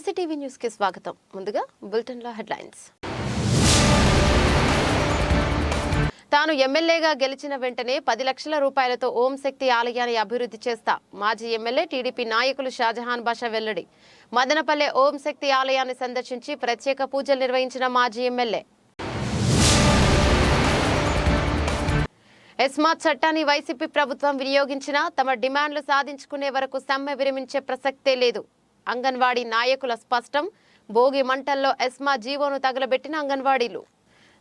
MCTV న్యూస్కి స్వాగతం. ముందుగా బులెటిన్లో హెడ్లైన్స్. తాను ఎమ్మెల్యేగా గెలిచిన వెంటనే పది లక్షల రూపాయలతో ఓం శక్తి ఆలయాన్ని అభివృద్ధి చేస్తా. మాజీ ఎమ్మెల్యే టీడీపీ నాయకులు షాజహాన్ బాషా వెల్లడి. మదనపల్లె ఓం శక్తి ఆలయాన్ని సందర్శించి ప్రత్యేక పూజలు నిర్వహించిన మాజీ ఎమ్మెల్యే. ఎస్మాత్ చట్టాన్ని వైసీపీ ప్రభుత్వం వినియోగించినా తమ డిమాండ్లు సాధించుకునే వరకు సమ్మె విరమించే ప్రసక్తే లేదు. అంగన్వాడీ నాయకుల స్పష్టం. భోగి మంటల్లో ఎస్మా జీవోను తగలబెట్టిన అంగన్వాడీలు.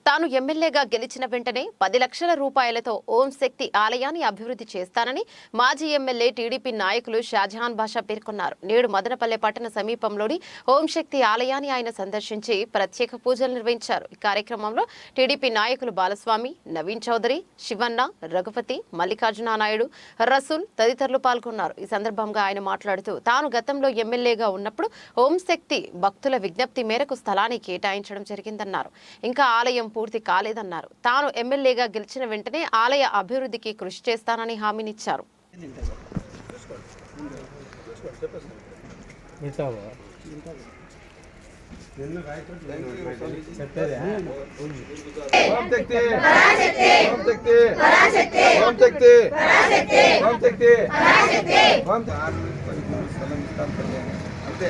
తాను ఎమ్మెల్యేగా గెలిచిన వెంటనే పది లక్షల రూపాయలతో ఓం శక్తి ఆలయాన్ని అభివృద్ధి చేస్తానని మాజీ ఎమ్మెల్యే టీడీపీ నాయకులు షాజహాన్ బాషా పేర్కొన్నారు. నేడు మదనపల్లె పట్టణ సమీపంలోని ఓం శక్తి ఆలయాన్ని ఆయన సందర్శించి ప్రత్యేక పూజలు నిర్వహించారు. ఈ కార్యక్రమంలో టీడీపీ నాయకులు బాలస్వామి నవీన్ చౌదరి శివన్న రఘుపతి మల్లికార్జున నాయుడు రసూల్ తదితరులు పాల్గొన్నారు. ఈ సందర్భంగా ఆయన మాట్లాడుతూ తాను గతంలో ఎమ్మెల్యేగా ఉన్నప్పుడు ఓం శక్తి భక్తుల విజ్ఞప్తి మేరకు స్థలాన్ని కేటాయించడం జరిగిందన్నారు. ఇంకా ఆలయం పూర్తి కాలేదన్నారు. తాను ఎమ్మెల్యేగా గెలిచిన వెంటనే ఆలయ అభివృద్ధికి కృషి చేస్తానని హామీనిచ్చారు. అంతే.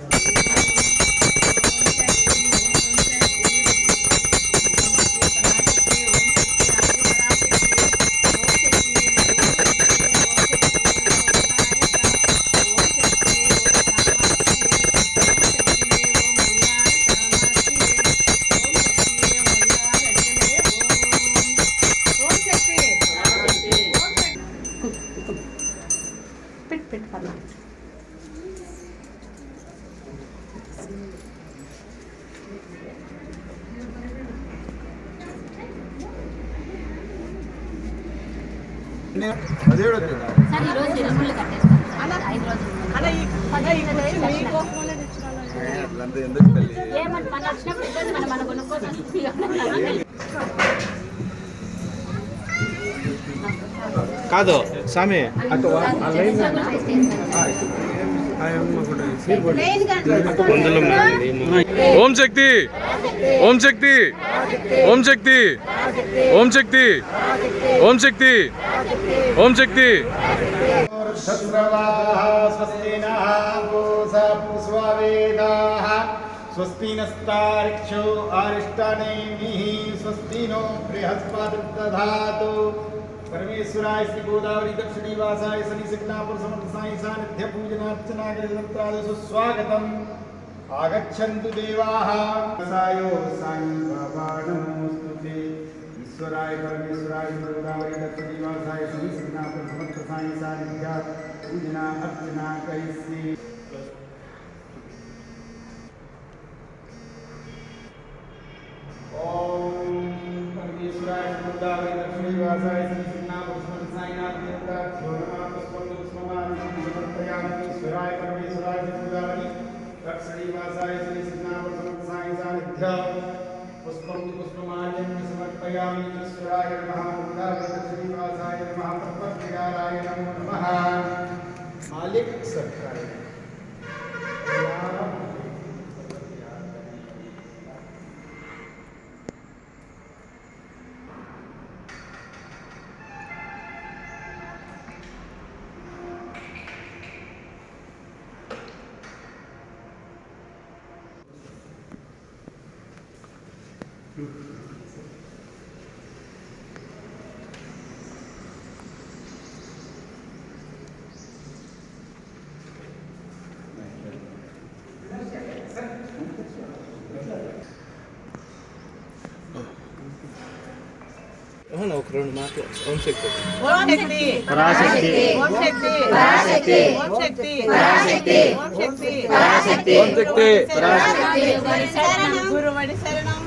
ఎందుకు తల్లి ఏమంటే మన వచ్చినప్పుడు మనం మన కొనుక్కోవచ్చు కాదు స్వామి అటు ఓం శక్తి ఓం శక్తి ఓం శక్తి ఓం శక్తి ఓం శక్తి ఓం శక్తి स्वस्ति नः पूषा पुष्पवेदाः स्वस्ति नस्तारिक्षो अरिष्टनेमिः स्वस्ति नो बृहस्पतिर्दधातु परमेश्वराय श्री गोदावरी दक्षिणीवासाय श्री सिग्नापुर समर्थ साई सानिध्य पूजनार्चना कृतंत्रादिषु स्वागतम् आगच्छन्तु देवाः। सायो साई बाबा नमोऽस्तु ते। ईश्वराय परमेश्वराय श्री गोदावरी दक्षिणीवासाय श्री सिग्नापुर समर्थ साई सानिध्य पूजना अर्चना कैसी ओम परमेश्वराय गोदावरी दक्षिणीवासाय श्री श्रीवासाय श्री सिद्धावसमत्साय सानिध्य पुष्पं पुष्पमाल्यं समर्पयामि ईश्वराय नमः बुद्धाय श्रीवासाय नमः तत्पत्रिकाराय नमो नमः मालिक सरकार।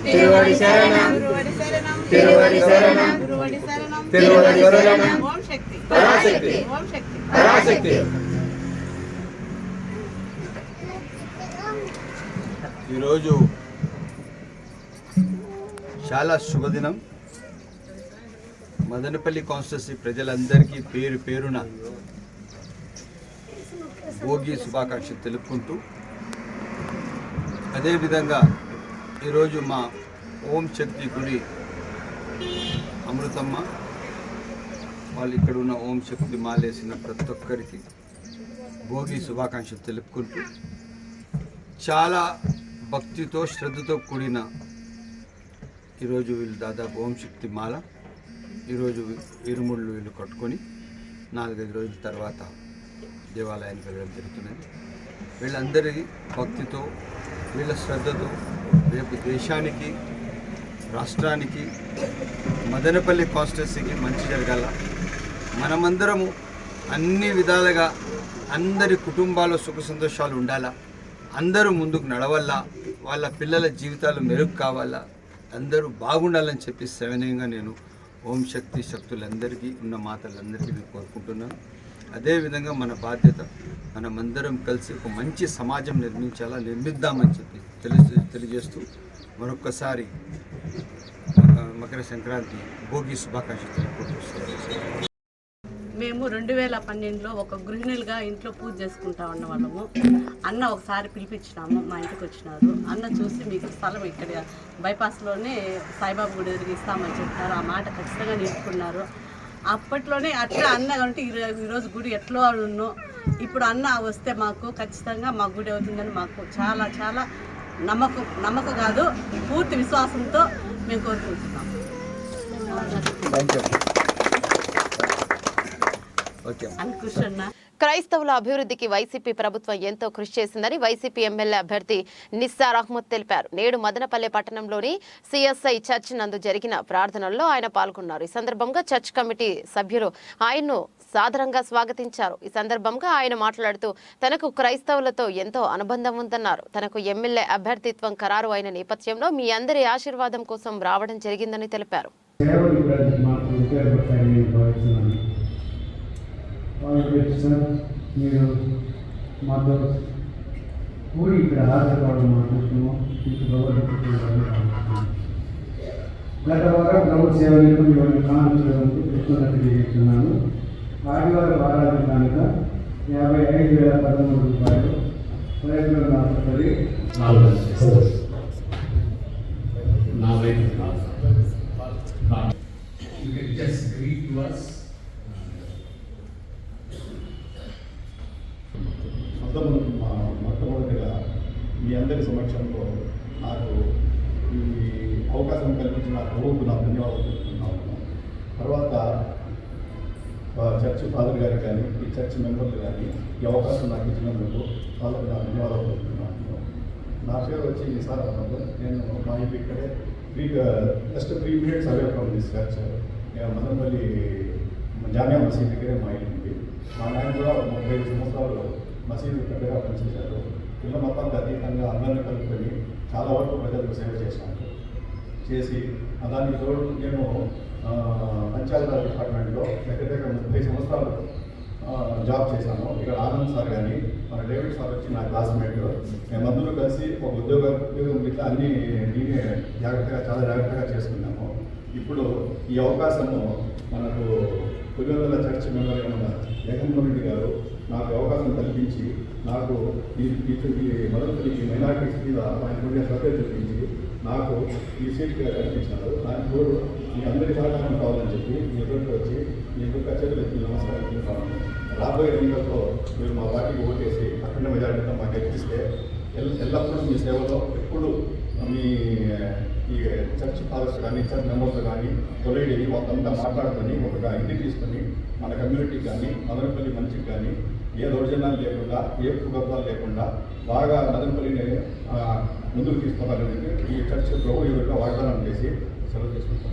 తిరువడి శరణం. ఓం శక్తి పరాశక్తి. ఓం శక్తి పరాశక్తి ఈరోజు చాలా శుభదినం మదనపల్లి కాన్స్టిట్యూన్సీ ప్రజలందరికీ పేరు పేరున భోగి శుభాకాంక్షలు తెలుపుకుంటూ అదేవిధంగా ఈరోజు మా ఓం శక్తి గుడి అమృతమ్మ వాళ్ళు ఇక్కడ ఉన్న ఓం శక్తి మాలేసిన ప్రతి ఒక్కరికి భోగి శుభాకాంక్షలు తెలుపుకుంటూ చాలా భక్తితో శ్రద్ధతో కూడిన ఈరోజు వీళ్ళు దాదాపు ఓం శక్తి మాల ఈరోజు ఇరుముళ్ళు వీళ్ళు కట్టుకొని నాలుగైదు రోజుల తర్వాత దేవాలయానికి వెళ్ళడం జరుగుతున్నది. వీళ్ళందరి భక్తితో వీళ్ళ శ్రద్ధతో రేపు దేశానికి రాష్ట్రానికి మదనపల్లి కాన్స్టిట్యున్సీకి మంచి జరగాల. మనమందరము అన్ని విధాలుగా అందరి కుటుంబాల్లో సుఖ సంతోషాలు ఉండాలా. అందరూ ముందుకు నడవల్లా వాళ్ళ పిల్లల జీవితాలు మెరుగు కావాలా. అందరూ బాగుండాలని చెప్పి సవినయంగా నేను ఓం శక్తి శక్తులందరికీ ఉన్న మాతలందరికీ నేను కోరుకుంటున్నాను అదేవిధంగా మన బాధ్యత మనమందరం కలిసి ఒక మంచి సమాజం నిర్మించాలా నిర్మిద్దామని చెప్పి తెలిసి తెలియజేస్తూ మరొక్కసారి మకర సంక్రాంతి భోగి శుభాకాంక్షలు తెలుపుకుంటూ మేము రెండు వేల పన్నెండులో ఒక గృహిణులుగా ఇంట్లో పూజ చేసుకుంటా ఉన్న వాళ్ళము అన్న ఒకసారి పిలిపించినాము మా ఇంటికి వచ్చినారు. అన్న చూసి మీకు స్థలం ఇక్కడ బైపాస్లోనే సాయిబాబా గుడి ఎదురు ఇస్తామని చెప్పారు. ఆ మాట ఖచ్చితంగా నిలుపుకున్నారు. అప్పట్లోనే అట్లా అన్న అంటే ఈరో- ఈరోజు గుడి ఎట్లో ఉన్నో ఇప్పుడు అన్న వస్తే మాకు ఖచ్చితంగా మా గుడి అవుతుందని మాకు చాలా చాలా నమ్మకం నమ్మకం కాదు పూర్తి విశ్వాసంతో మేము కోరుకుంటున్నాం. క్రైస్తవుల అభివృద్ధికి వైసీపీ ప్రభుత్వం ఎంతో కృషి చేసిందని వైసీపీ ఎమ్మెల్యే అభ్యర్థి నిస్సార్ అహ్మద్ తెలిపారు. నేడు మదనపల్లె పట్టణంలోని సిఎస్ఐ చర్చ్ నందు జరిగిన ప్రార్థనల్లో ఆయన పాల్గొన్నారు. ఈ సందర్భంగా చర్చ్ కమిటీ సభ్యులు ఆయన్ను సాదరంగా స్వాగతించారు. ఈ సందర్భంగా ఆయన మాట్లాడుతూ తనకు క్రైస్తవులతో ఎంతో అనుబంధం ఉందన్నారు. తనకు ఎమ్మెల్యే అభ్యర్థిత్వం ఖరారు అయిన నేపథ్యంలో మీ అందరి ఆశీర్వాదం కోసం రావడం జరిగిందని తెలిపారు సేవలు కూడా మాకు ఉపయోగపడతాయని నేను భావిస్తున్నాను సార్ మీరు మాతో కూడి ఇక్కడ హాజరు కావడం మాట్లాడుతున్నాం మీకు గత వారం ప్రభు సేవలకు మిమ్మల్ని కానుకలకు కృష్ణత తెలియజేస్తున్నాను ఆదివారం ఆరాధన కనుక యాభై ఐదు వేల పదమూడు రూపాయలు ప్రయత్నం Now. You can just greet to us. మొత్తం మొట్టమొదటిగా మీ అందరి సమక్షంలో నాకు ఈ అవకాశం కల్పించిన ప్రభువుకు నా ధన్యవాదాలు చెప్తున్నాను తర్వాత ఆ, చర్చ్ ఫాదర్ గారు కానీ ఈ చర్చ్ మెంబర్లు కానీ ఈ అవకాశం నాకు ఇచ్చినందుకు వాళ్ళకు నా ధన్యవాదాలు చెప్తున్నాను నా పేరు వచ్చి నిసార్ అహ్మద్. నేను మా ఇంటి ఇక్కడే three just three minutes away from this church Madanapalli Jamia Masjid దగ్గరే మా ఇంటి మా నాయన కూడా ముప్పై ఐదు సంవత్సరాలు మసీదు పెద్దగా పనిచేశారు. పిల్ల మొత్తానికి అతీతంగా అందరిని కలుపుకొని చాలా వరకు ప్రజలకు సేవ చేశాను చేసి దానికి తోడు నేను పంచాయతీరాజ్ డిపార్ట్మెంట్లో దగ్గర దగ్గర ముప్పై సంవత్సరాలు జాబ్ చేశాను ఇక్కడ ఆనంద్ సార్ కానీ మన డేవిడ్ సార్ వచ్చి నా క్లాస్మేట్. మేమందరూ కలిసి ఒక ఉద్యోగ ఉద్యోగం ఇట్లా అన్ని నేనే జాగ్రత్తగా చాలా జాగ్రత్తగా చేసుకున్నాము. ఇప్పుడు ఈ అవకాశము మనకు పులివెల చర్చ్ మెంబర్ ఉన్న జగన్మోహన్ రెడ్డి గారు నాకు అవకాశం కల్పించి నాకు ఈ ఈ- మొదటి ఈ మైనార్టీస్ మీద ఆయన కొన్ని సభ్యులు చూపించి నాకు ఈ సీట్ కల్పించినారు. దానికి తోడు మీ అందరి సహకారం కావాలని చెప్పి మీ ఎదురుకు వచ్చి మీ ఎదురు కచేరీలు నమస్కారం చేస్తాను రాబోయే ఎన్నికల్లో మీరు మా పార్టీకి ఓటేసి అఖండ మెజారిటీతో మాకు ఎక్కిస్తే ఎల్- ఎల్లప్పుడూ మీ సేవలో ఎప్పుడు మీ ఈ చర్చ్ ఫాదర్స్ కానీ చర్చ్ మెంబర్స్ కానీ తొలగి వాళ్ళంతా మాట్లాడుకొని ఒక ఇంటికి తీసుకొని మన కమ్యూనిటీకి కానీ మదనపల్లి మనిషికి కానీ ఏ దౌర్జన్యాలు లేకుండా ఏ కుగర్భాలు లేకుండా బాగా మదనపల్లిని ముందుకు తీసుకుపోతారని ఈ చర్చ్ ప్రభు ఎదురుగా వాగ్దానం చేసి సెలవు చేసుకుంటాం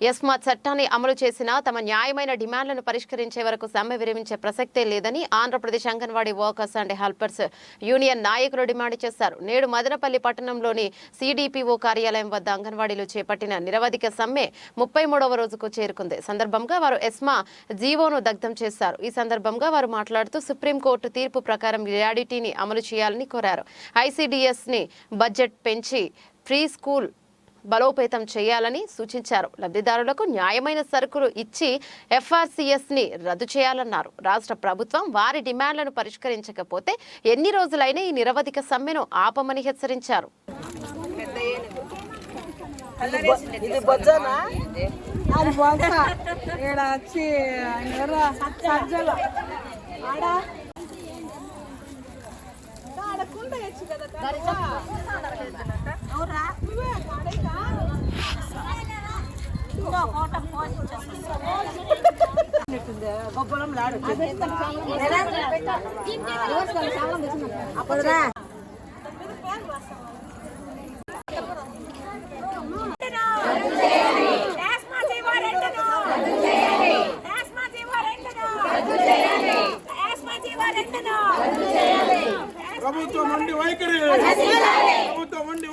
ఎస్మా చట్టాన్ని అమలు చేసినా తమ న్యాయమైన డిమాండ్లను పరిష్కరించే వరకు సమ్మె విరమించే ప్రసక్తే లేదని Andhra Pradesh anganwadi workers and helpers union నాయకులు డిమాండ్ చేశారు. నేడు మదనపల్లి పట్టణంలోని సిడిపిఓ కార్యాలయం వద్ద అంగన్వాడీలు చేపట్టిన నిరవధిక సమ్మె ముప్పై మూడవ రోజుకు చేరుకుంది. సందర్భంగా వారు ఎస్మా జీవోను దగ్ధం చేశారు. ఈ సందర్భంగా వారు మాట్లాడుతూ సుప్రీంకోర్టు తీర్పు ప్రకారం రియాడిటీని అమలు చేయాలని కోరారు. ఐసీడీఎస్ని బడ్జెట్ పెంచి ప్రీ స్కూల్ బలోపేతం చేయాలని సూచించారు. లబ్ధిదారులకు న్యాయమైన సరుకులు ఇచ్చి ఎఫ్ఆర్సీఎస్ని రద్దు చేయాలన్నారు. రాష్ట్ర ప్రభుత్వం వారి డిమాండ్లను పరిష్కరించకపోతే ఎన్ని రోజులైనా ఈ నిరవధిక సమ్మెను ఆపమని హెచ్చరించారు. ఆడ. అప్పుడురా ప్రభుత్వం నుండి వైఖరి. ప్రభుత్వం ప్రభుత్వం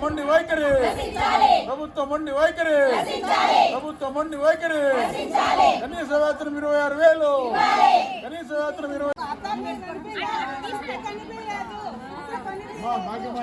మొండి వైఖరి. ప్రభుత్వం మొండి వైఖరి. ప్రభుత్వం మొండి వైఖరి. కనీస వేతనం ఇరవై ఆరు వేలు. కనీస వేతనం ఇరవై మా భాగ్యమా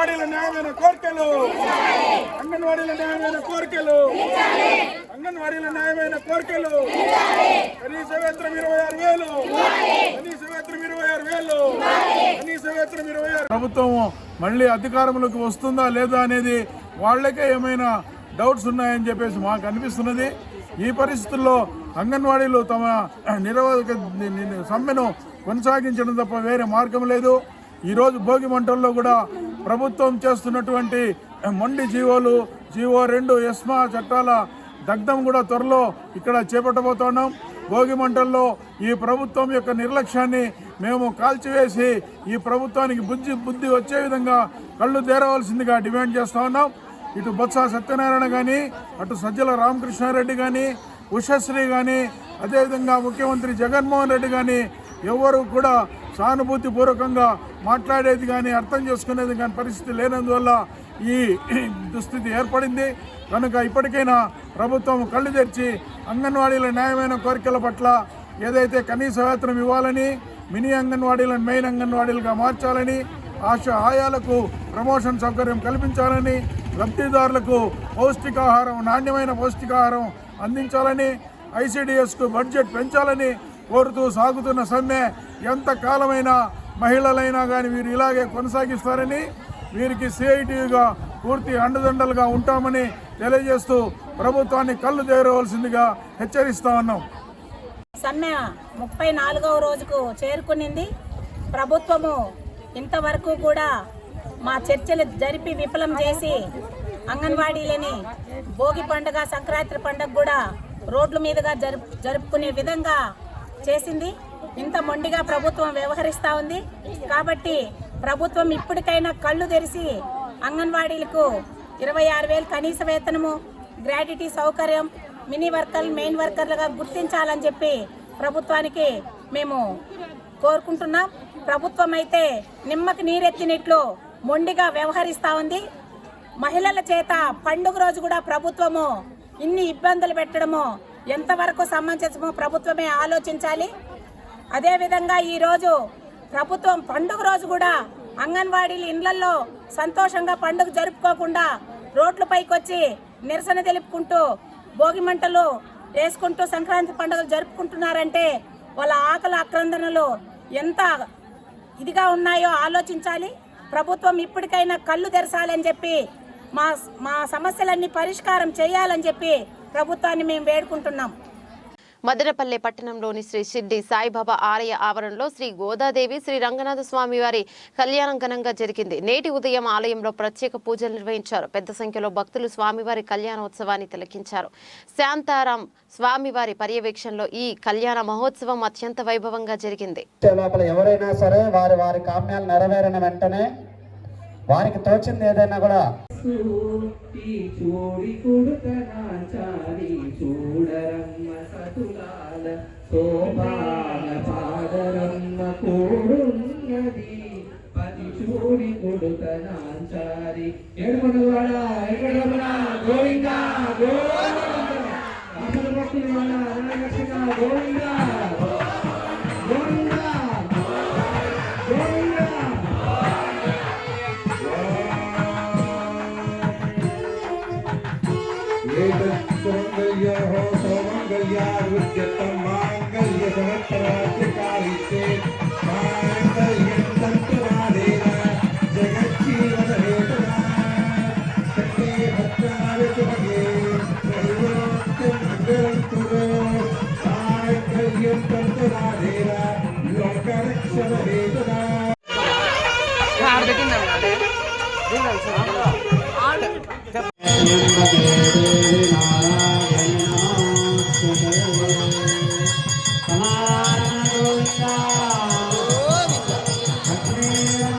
అంగన్వాడీల న్యాయమైన కోరికలు. అంగన్వాడీల న్యాయమైన కోరికలు. అంగన్వాడీల న్యాయమైన కోరికలు. కనీస వేత్రం ఇరవై ఆరు వేలు. కనీస వేత్రం ఇరవై ఆరు వేలు. కనీస వేత్రం ఇరవై ఆరు ప్రభుత్వం మళ్ళీ అధికారంలోకి వస్తుందా లేదా అనేది వాళ్ళకే ఏమైనా డౌట్స్ ఉన్నాయని చెప్పేసి మాకు అనిపిస్తున్నది. ఈ పరిస్థితుల్లో అంగన్వాడీలు తమ నిరోధక సమ్మెను కొనసాగించడం తప్ప వేరే మార్గం లేదు. ఈరోజు భోగి మంటల్లో కూడా ప్రభుత్వం చేస్తున్నటువంటి మొండి జీవోలు జీవో రెండు ఎస్మా చట్టాల దగ్ధం కూడా త్వరలో ఇక్కడ చేపట్టబోతున్నాం. భోగి మంటల్లో ఈ ప్రభుత్వం యొక్క నిర్లక్ష్యాన్ని మేము కాల్చివేసి ఈ ప్రభుత్వానికి బుద్ధి బుద్ధి వచ్చే విధంగా కళ్ళు తేరవలసిందిగా డిమాండ్ చేస్తూ ఉన్నాం. ఇటు బొత్స సత్యనారాయణ కానీ అటు సజ్జల రామకృష్ణారెడ్డి కానీ ఉషశ్రీ కానీ అదేవిధంగా ముఖ్యమంత్రి జగన్మోహన్ రెడ్డి కానీ ఎవరు కూడా సానుభూతిపూర్వకంగా మాట్లాడేది కానీ అర్థం చేసుకునేది కానీ పరిస్థితి లేనందువల్ల ఈ దుస్థితి ఏర్పడింది. కనుక ఇప్పటికైనా ప్రభుత్వం కళ్ళు తెరిచి అంగన్వాడీల న్యాయమైన కోరికల పట్ల ఏదైతే కనీస వేతనం ఇవ్వాలని మినీ అంగన్వాడీలను మెయిన్ అంగన్వాడీలుగా మార్చాలని ఆశ ఆయాలకు ప్రమోషన్ సౌకర్యం కల్పించాలని లబ్ధిదారులకు పౌష్టికాహారం నాణ్యమైన పౌష్టికాహారం అందించాలని ఐసిడిఎస్కు బడ్జెట్ పెంచాలని కోరుతూ సాగుతున్న సమ్మె ఎంత కాలమైనా మహిళలైనా కానీ వీరు ఇలాగే కొనసాగిస్తారని వీరికి సిఐటిగా పూర్తి అండదండలుగా ఉంటామని తెలియజేస్తూ ప్రభుత్వాన్ని కళ్ళు చేరవలసిందిగా హెచ్చరిస్తా ఉన్నాం. సమ్మె ముప్పై నాలుగవ రోజుకు చేరుకునింది. ప్రభుత్వము ఇంతవరకు కూడా మా చర్చలు జరిపి విఫలం చేసి అంగన్వాడీలని భోగి పండుగ సంక్రాంతి పండుగ కూడా రోడ్ల మీదుగా జరుపు జరుపుకునే విధంగా చేసింది. ఇంత మొండిగా ప్రభుత్వం వ్యవహరిస్తూ ఉంది. కాబట్టి ప్రభుత్వం ఇప్పటికైనా కళ్ళు తెరిచి అంగన్వాడీలకు ఇరవై ఆరు వేలు కనీస వేతనము గ్రాడ్యుటీ సౌకర్యం మినీ వర్కర్లు మెయిన్ వర్కర్లుగా గుర్తించాలని చెప్పి ప్రభుత్వానికి మేము కోరుకుంటున్నాం. ప్రభుత్వం అయితే నిమ్మకి నీరెత్తినట్లు మొండిగా వ్యవహరిస్తూ ఉంది. మహిళల చేత పండుగ రోజు కూడా ప్రభుత్వము ఇన్ని ఇబ్బందులు పెట్టడము ఎంతవరకు సమంజసమో ప్రభుత్వమే ఆలోచించాలి. అదేవిధంగా ఈరోజు ప్రభుత్వం పండుగ రోజు కూడా అంగన్వాడీలు ఇండ్లలో సంతోషంగా పండుగ జరుపుకోకుండా రోడ్లపైకి వచ్చి నిరసన తెలుపుకుంటూ భోగి మంటలు వేసుకుంటూ సంక్రాంతి పండుగలు జరుపుకుంటున్నారంటే వాళ్ళ ఆకలి ఆక్రందనలు ఎంత ఇదిగా ఉన్నాయో ఆలోచించాలి. ప్రభుత్వం ఇప్పటికైనా కళ్ళు తెరచాలని చెప్పి మా మా సమస్యలన్నీ పరిష్కారం చేయాలని చెప్పి ప్రభుత్వాన్ని మేము వేడుకుంటున్నాం. మదనపల్లె పట్టణంలోని శ్రీ షిర్డి సాయిబాబా ఆలయ ఆవరణలో శ్రీ గోదాదేవి శ్రీ రంగనాథ స్వామి వారి కళ్యాణం ఘనంగా జరిగింది. నేటి ఉదయం ఆలయంలో ప్రత్యేక పూజలు నిర్వహించారు. పెద్ద సంఖ్యలో భక్తులు స్వామివారి కళ్యాణోత్సవాన్ని తిలకించారు. శాంతారాం స్వామివారి పర్యవేక్షణలో ఈ కళ్యాణ మహోత్సవం అత్యంత వైభవంగా జరిగింది. ఎవరైనా సరే వారి వారి కామ్యాలు నెరవేరిన వెంటనే వారికి తోచింది ఏదైనా కూడా. ఏడు కుడుతనాచారి చూడరమ్మ సతులాల శోభాల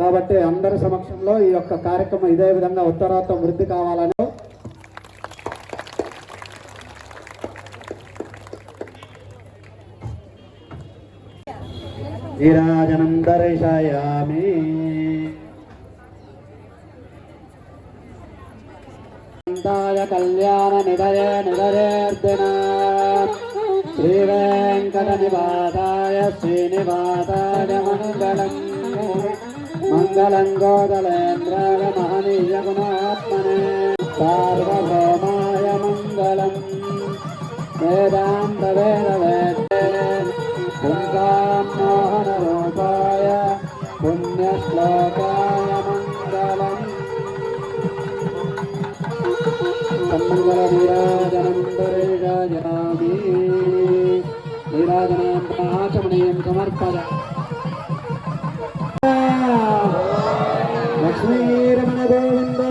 కాబట్టి అందరి సమక్షంలో ఈ యొక్క కార్యక్రమం ఇదే విధంగా ఉత్తరాత్తం వృద్ధి కావాలని నీరాజనం దర్శయామి కళ్యాణ నిదయ నిదయేర్దిన శ్రీ వెంకట నివాసాయ శ్రీనివాసాయ మంగళం మంగళం గోదలేంద్రాయ మహనీయ గుణాత్మనే సార్వభౌమాయ మంగళం వేదాంత వేద వేదే పుంసాం మోహన రూపాయ పుణ్యశ్లోకాయ సన్మంగళనీరాజనం దరేజాయామి నీరాజనాం ఆచమనీయం సమర్పయ లక్ష్మీరమణ గోవింద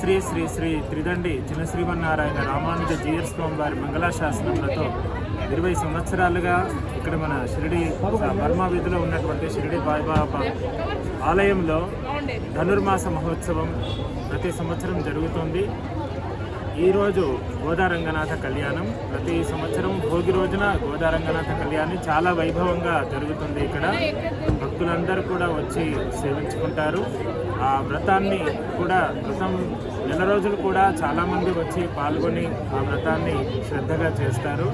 శ్రీ శ్రీ శ్రీ త్రిదండి చిన్న శ్రీమన్నారాయణ రామానుజ జీయర్ స్వామి వారి మంగళాశాసనములతో ఇరవై సంవత్సరాలుగా ఇక్కడ మన షిరిడి బర్మా వీధిలో ఉన్నటువంటి షిరిడి బాయిబాబా ఆలయంలో ధనుర్మాస మహోత్సవం ప్రతి సంవత్సరం జరుగుతుంది. ఈరోజు గోదారంగనాథ కళ్యాణం. ప్రతి సంవత్సరం భోగి రోజున గోదారంగనాథ కళ్యాణం చాలా వైభవంగా జరుగుతుంది ఇక్కడ. భక్తులందరూ కూడా వచ్చి సేవించుకుంటారు. ఆ వ్రతాన్ని కూడా వ్రతం నెల రోజులు కూడా చాలామంది వచ్చి పాల్గొని ఆ వ్రతాన్ని శ్రద్ధగా చేస్తారు.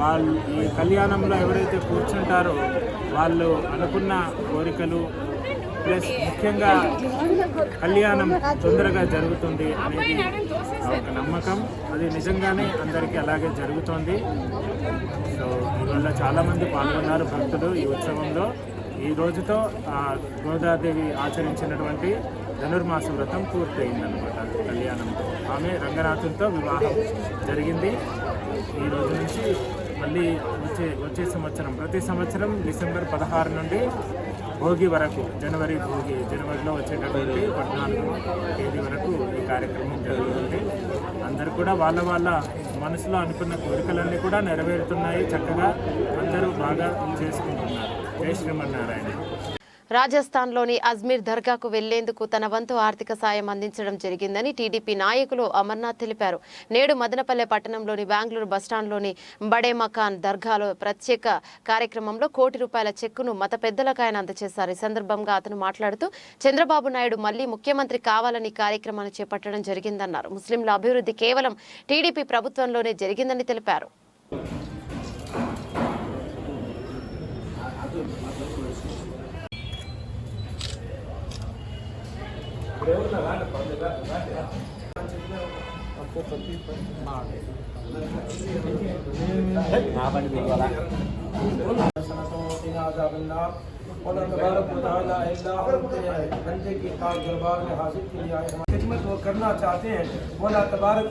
వాళ్ళు ఈ కళ్యాణంలో ఎవరైతే కూర్చుంటారో వాళ్ళు అనుకున్న కోరికలు ప్లస్ ముఖ్యంగా కళ్యాణం తొందరగా జరుగుతుంది అనేది ఒక నమ్మకం. అది నిజంగానే అందరికీ అలాగే జరుగుతోంది. సో ఇవాళ చాలామంది పాల్గొన్నారు భక్తులు ఈ ఉత్సవంలో. ఈ రోజుతో ఆ గోదాదేవి ఆచరించినటువంటి ధనుర్మాస వ్రతం పూర్తయిందనమాట కళ్యాణంతో. ఆమె రంగనాథులతో వివాహం జరిగింది. ఈ రోజు నుంచి మళ్ళీ వచ్చే వచ్చే సంవత్సరం ప్రతి సంవత్సరం డిసెంబర్ పదహారు నుండి భోగి వరకు జనవరి భోగి జనవరిలో వచ్చేటటువంటి పద్నాలుగు తేదీ వరకు ఈ కార్యక్రమం జరుగుతుంది. అందరూ కూడా వాళ్ళ వాళ్ళ మనసులో అనుకున్న కోరికలన్నీ కూడా నెరవేరుతున్నాయి చక్కగా. అందరూ బాగా చేసుకుంటున్నారు. జై శ్రీమన్నారాయణ. రాజస్థాన్లోని అజ్మీర్ దర్గాకు వెళ్ళేందుకు తన వంతు ఆర్థిక సాయం అందించడం జరిగిందని టీడీపీ నాయకులు అమర్నాథ్ తెలిపారు. నేడు మదనపల్లె పట్టణంలోని బెంగళూరు బస్టాండ్లోని బడే మకాన్ దర్గాలో ప్రత్యేక కార్యక్రమంలో కోటి రూపాయల చెక్కును మత పెద్దలకు ఆయన అందజేశారు. ఈ సందర్భంగా అతను మాట్లాడుతూ చంద్రబాబు నాయుడు మళ్ళీ ముఖ్యమంత్రి కావాలని కార్యక్రమాన్ని చేపట్టడం జరిగిందన్నారు. ముస్లింల అభివృద్ధి కేవలం టీడీపీ ప్రభుత్వంలోనే జరిగిందని తెలిపారు. खिदमत वो करना चाहते हैं। मौला तबारक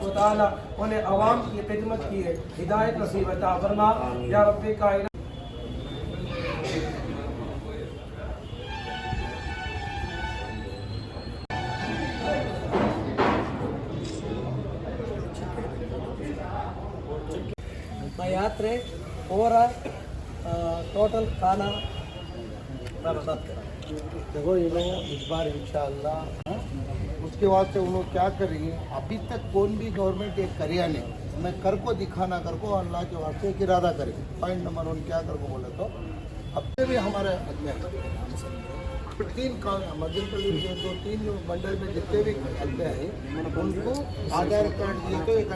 उन्हें आवाम की खिदमत की हिदायत नसीबता फरमा। या रबी का देखो ये लोग इस बार इंशाल्लाह हाँ? उसके बाद से उन्होंने क्या करेंगे? अभी तक कौन भी गवर्नमेंट ये करिया नहीं मैं कर को दिखाना कर को अल्लाह के वास्ते एक इरादा करे। पॉइंट नंबर वन क्या कर को बोले तो? अब से भी हमारे हाथ में तीन मध्य प्रदेश के दो तीन मंडल में जितने भी अड्डे हैं उनको आधार कार्ड दिए तो एक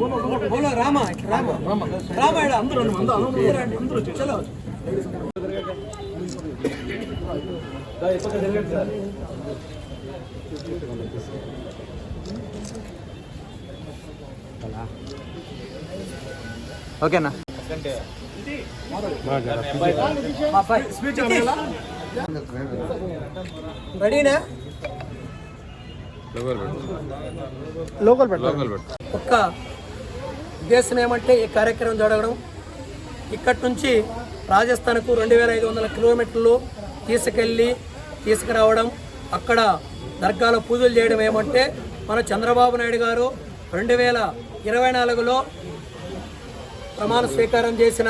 बोलो बोलो रामा रामा। रामा। रामा अंदर अंदर अंदर चलो। ఓకేనా? రెడీనా? లోకల్ లోకల్ ఒక్క ఉద్దేశం ఏమంటే ఈ కార్యక్రమం జరగడం. ఇక్కడి నుంచి రాజస్థాన్కు రెండు వేల ఐదు వందల కిలోమీటర్లు తీసుకెళ్ళి తీసుకురావడం అక్కడ దర్గాలో పూజలు చేయడం ఏమంటే మన చంద్రబాబు నాయుడు గారు రెండు వేల ఇరవై నాలుగులో ప్రమాణ స్వీకారం చేసిన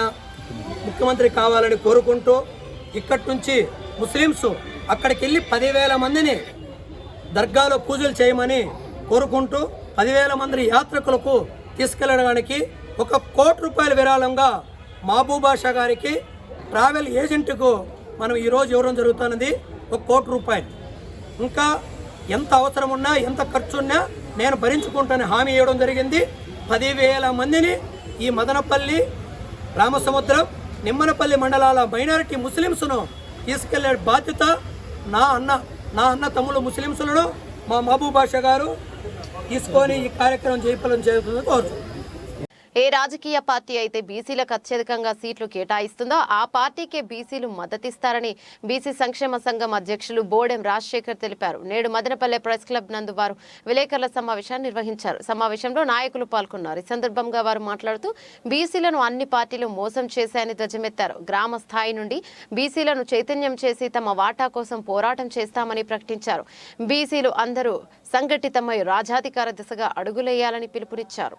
ముఖ్యమంత్రి కావాలని కోరుకుంటూ ఇక్కడి నుంచి ముస్లిమ్స్ అక్కడికి వెళ్ళి పదివేల మందిని దర్గాలో పూజలు చేయమని కోరుకుంటూ పదివేల మంది యాత్రికులకు తీసుకెళ్ళడానికి ఒక కోటి రూపాయల విరాళంగా మహబూబాషా గారికి ట్రావెల్ ఏజెంట్కు మనం ఈరోజు ఇవ్వడం జరుగుతున్నది ఒక కోటి రూపాయలు. ఇంకా ఎంత అవసరం ఉన్నా ఎంత ఖర్చు ఉన్నా నేను భరించుకుంటానని హామీ ఇవ్వడం జరిగింది. పదివేల మందిని ఈ మదనపల్లి రామసముద్రం నిమ్మనపల్లి మండలాల మైనారిటీ ముస్లిమ్స్ను తీసుకెళ్ళే బాధ్యత నా అన్న నా అన్న తమ్ముడు ముస్లింసులను మా మహబూబాషా గారు తీసుకొని ఈ కార్యక్రమం చేపలం చేస్తుందని కోరుతున్నాను ఏ రాజకీయ పార్టీ అయితే బీసీలకు అత్యధికంగా సీట్లు కేటాయిస్తుందో ఆ పార్టీకే బీసీలు మద్దతిస్తారని బీసీ సంక్షేమ సంఘం అధ్యక్షులు బోడెం రాజశేఖర్ తెలిపారు. నేడు మదనపల్లె ప్రెస్ క్లబ్ నందు వారు విలేకరుల సమావేశాన్ని నిర్వహించారు. సమావేశంలో నాయకులు పాల్గొన్నారు. ఈ సందర్భంగా వారు మాట్లాడుతూ బీసీలను అన్ని పార్టీలు మోసం చేశాయని ధ్వజమెత్తారు. గ్రామ స్థాయి నుండి బీసీలను చైతన్యం చేసి తమ వాటా కోసం పోరాటం చేస్తామని ప్రకటించారు. బీసీలు అందరూ సంఘటితమై రాజాధికార దిశగా అడుగులేయాలని పిలుపునిచ్చారు.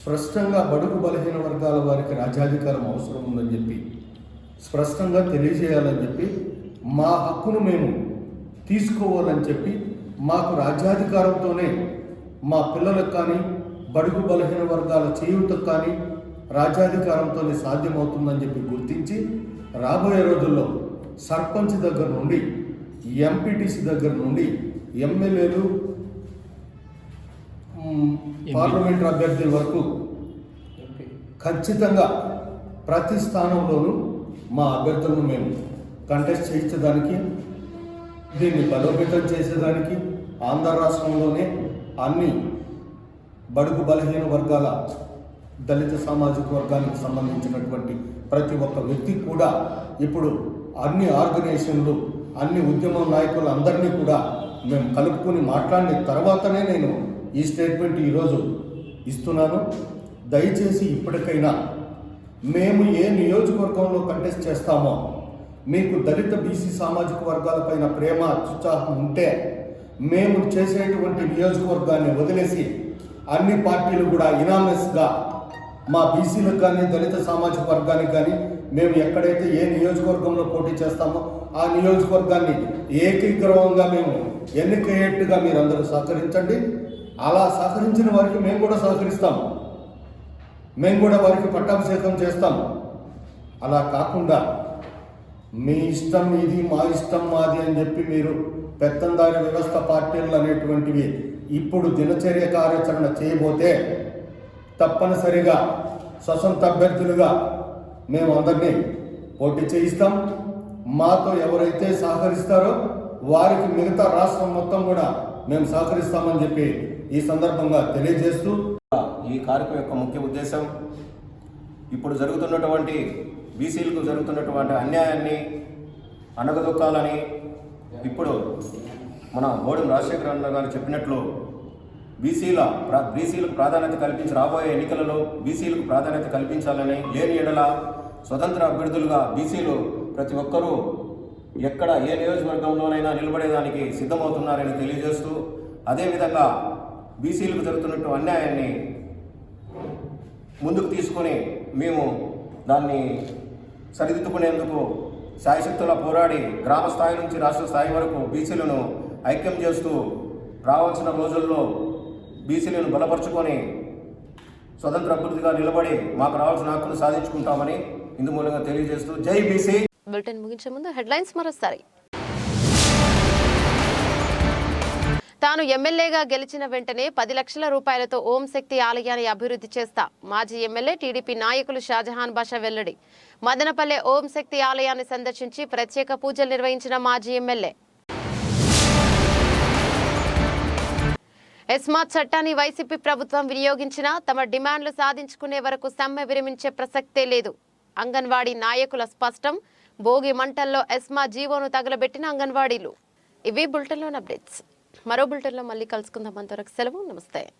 స్పష్టంగా బడుగు బలహీన వర్గాల వారికి రాజ్యాధికారం అవసరం ఉందని చెప్పి స్పష్టంగా తెలియజేయాలని చెప్పి మా హక్కును మేము తీసుకోవాలని చెప్పి మాకు రాజ్యాధికారంతోనే మా పిల్లలకు కానీ బడుగు బలహీన వర్గాల చేయూతకు కానీ రాజ్యాధికారంతోనే సాధ్యమవుతుందని చెప్పి గుర్తించి రాబోయే రోజుల్లో సర్పంచ్ దగ్గర నుండి ఎంపీటీసీ దగ్గర నుండి ఎమ్మెల్యేలు పార్లమెంట్ అభ్యర్థుల వరకు ఖచ్చితంగా ప్రతి స్థానంలోనూ మా అభ్యర్థులను మేము కంటెస్ట్ చేయించడానికి దీన్ని బలోపేతం చేసేదానికి ఆంధ్ర రాష్ట్రంలోనే అన్ని బడుగు బలహీన వర్గాల దళిత సామాజిక వర్గానికి సంబంధించినటువంటి ప్రతి ఒక్క వ్యక్తి కూడా ఇప్పుడు అన్ని ఆర్గనైజేషన్లు అన్ని ఉద్యమ నాయకులు అందరినీ కూడా మేము కలుపుకొని మాట్లాడిన తర్వాతనే నేను ఈ స్టేట్మెంట్ ఈరోజు ఇస్తున్నాను. దయచేసి ఇప్పటికైనా మేము ఏ నియోజకవర్గంలో కంటెస్ట్ చేస్తామో మీకు దళిత బీసీ సామాజిక వర్గాలపైన ప్రేమ అత్యుత్సాహం ఉంటే మేము చేసేటువంటి నియోజకవర్గాన్ని వదిలేసి అన్ని పార్టీలు కూడా ఇనామస్గా మా బీసీలకు కానీ దళిత సామాజిక వర్గానికి కానీ మేము ఎక్కడైతే ఏ నియోజకవర్గంలో పోటీ చేస్తామో ఆ నియోజకవర్గాన్ని ఏకీగ్రవంగా మేము ఎన్నికయ్యేట్టుగా మీరందరూ సహకరించండి. అలా సహకరించిన వారికి మేము కూడా సహకరిస్తాం. మేము కూడా వారికి పట్టాభిషేకం చేస్తాం. అలా కాకుండా మీ ఇష్టం ఇది మా ఇష్టం మాది అని చెప్పి మీరు పెత్తందారి వ్యవస్థ పార్టీలు అనేటువంటివి ఇప్పుడు దినచర్య కార్యాచరణ చేయబోతే తప్పనిసరిగా స్వతంత్ర అభ్యర్థులుగా మేము అందరినీ పోటీ చేయిస్తాం. మాతో ఎవరైతే సహకరిస్తారో వారికి మిగతా రాష్ట్రం మొత్తం కూడా మేము సహకరిస్తామని చెప్పి ఈ సందర్భంగా తెలియజేస్తూ ఈ కార్యక్రమం యొక్క ముఖ్య ఉద్దేశం ఇప్పుడు జరుగుతున్నటువంటి బీసీలకు జరుగుతున్నటువంటి అన్యాయాన్ని అనగదొక్కాలని ఇప్పుడు మన మోడీ రాజశేఖర అన్న గారు చెప్పినట్లు బీసీల ప్రా బీసీలకు ప్రాధాన్యత కల్పించి రాబోయే ఎన్నికలలో బీసీలకు ప్రాధాన్యత కల్పించాలని లేని ఎడల స్వతంత్ర అభ్యర్థులుగా బీసీలు ప్రతి ఒక్కరూ ఎక్కడ ఏ నియోజకవర్గంలోనైనా నిలబడేదానికి సిద్ధమవుతున్నారని తెలియజేస్తూ అదేవిధంగా బీసీలకు జరుగుతున్నట్టు అన్యాయాన్ని ముందుకు తీసుకొని మేము దాన్ని సరిదిద్దుకునేందుకు శాయశక్తులా పోరాడి గ్రామ స్థాయి నుంచి రాష్ట్ర స్థాయి వరకు బీసీలను ఐక్యం చేస్తూ రావాల్సిన రోజుల్లో బీసీలను బలపరుచుకొని స్వతంత్ర అభివృద్ధిగా నిలబడి మాకు రావాల్సిన హక్కును సాధించుకుంటామని ఇందు మూలంగా తెలియజేస్తూ జై బీసీ. బులెటిన్ ముగించే ముందు హెడ్లైన్స్ మరోసారి. తాను ఎమ్మెల్యేగా గెలిచిన వెంటనే పది లక్షల రూపాయలతో ఓం శక్తి ఆలయాన్ని అభివృద్ధి చేస్తా. మాజీ ఎమ్మెల్యే టీడీపీ నాయకులు షాజహాన్ బాషా వెల్లడి. మదనపల్లె ఓం శక్తి ఆలయాన్ని సందర్శించి ప్రత్యేక పూజలు నిర్వహించిన మాజీ ఎమ్మెల్యే. ఎస్మాత్ చట్టాన్ని వైసీపీ ప్రభుత్వం వినియోగించినా తమ డిమాండ్లు సాధించుకునే వరకు సమ్మె విరమించే ప్రసక్తే లేదు. అంగన్వాడీ నాయకుల స్పష్టం భోగి మంటల్లో ఎస్మా జీవోను తగలబెట్టిన అంగన్వాడీలు. ఇవి బులెటిన్లోని అప్డేట్స్. మరో బులెటిన్లో మళ్ళీ కలుసుకుందాం. అంతవరకు సెలవు. నమస్తే.